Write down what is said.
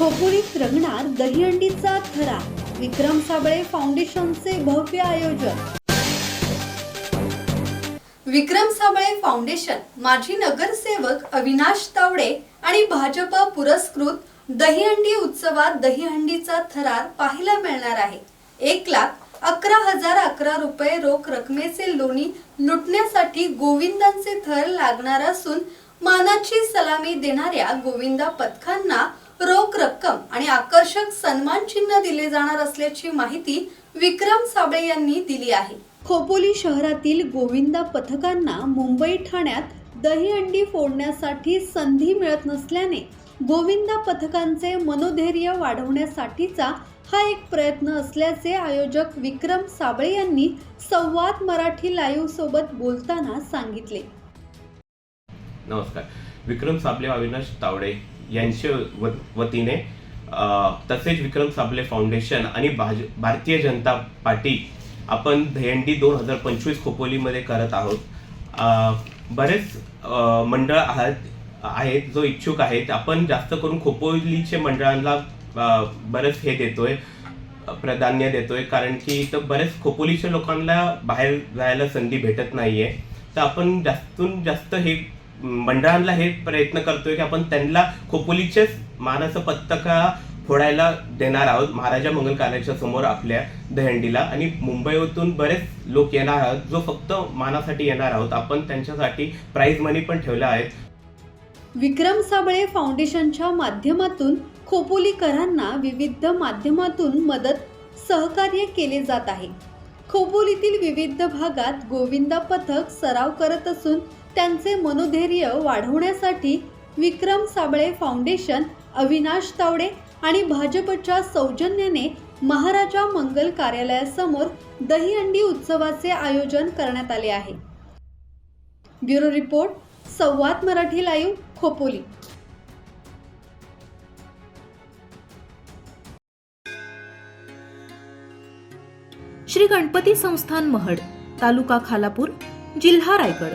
खोपोलीत रंगणार दहीहंडीचा थरा विक्रम साबळे फाउंडेशनचे भव्य आयोजन. विक्रम साबळे फाउंडेशन माजी नगरसेवक अविनाश तावडे आणि भाजप पुरस्कृत दहीहंडी उत्सवात दहीहंडीचा थरार पाहायला मिळणार आहे. एक लाख अकरा हजार अकरा रुपये रोख रकमेचे लोणी लुटण्यासाठी गोविंदांचे थर लागणार असून मानाची सलामी देणाऱ्या गोविंदा पथकांना रोख रक्कम आणि आकर्षक सन्मान चिन्ह दिले जाणार असल्याची माहिती विक्रम साबळे यांनी दिली आहे. खोपोली शहरातील गोविंदा पथकांना मुंबई ठाण्यात दहीहंडी फोडण्यासाठी संधी मिळत नसल्याने गोविंदा पथकांचे मनोधैर्य वाढवण्यासाठीचा हा एक प्रयत्न असल्याचे आयोजक विक्रम साबळे यांनी संवाद मराठी लाईव्ह सोबत बोलताना सांगितले. नमस्कार. विक्रम साबले अविनाश तावडे यांच्या व- वतीने तसेच विक्रम साबले फाउंडेशन आणि भाज भारतीय जनता पार्टी आपण दहीहंडी दोन हजार पंचवीस खोपोलीमध्ये करत आहोत. बरेच मंडळ आहात आहेत जो इच्छुक आहेत. आपण जास्त करून खोपोलीचे मंडळांना बरेच हे देतोय प्राधान्य देतोय. कारण की इथं बरेच खोपोलीच्या लोकांना बाहेर जायला संधी भेटत नाहीये. तर आपण जास्तून जास्त हे मंडळांना हे प्रयत्न करतोय की आपण त्यांना खोपोलीचेच मानाचं पत्तका फोडायला देणार आहोत. महाराजा मंगल कार्याच्या समोर आपल्या दहंडीला. आणि मुंबईतून बरेच लोक येणार आहोत. जो फक्त मानासाठी येणार आहोत. आपण त्यांच्यासाठी प्राईज मनी पण ठेवला आहे. विक्रम साबळे फाउंडेशनच्या माध्यमातून खोपोलीकरांना विविध माध्यमातून मदत सहकार्य केले जात आहे. खोपोलीतील विविध भागात गोविंदा पथक सराव करत असून त्यांचे मनोधैर्य वाढवण्यासाठी विक्रम साबळे फाउंडेशन अविनाश तावडे आणि भाजपच्या सौजन्याने महाराजा मंगल कार्यालयासमोर दहीहंडी उत्सवाचे आयोजन करण्यात आले आहे. Bureau report Samvad Marathi live Khopoli. Shri Ganpati Sansthan Mahad taluka Khalapur जिल्हा रायगड.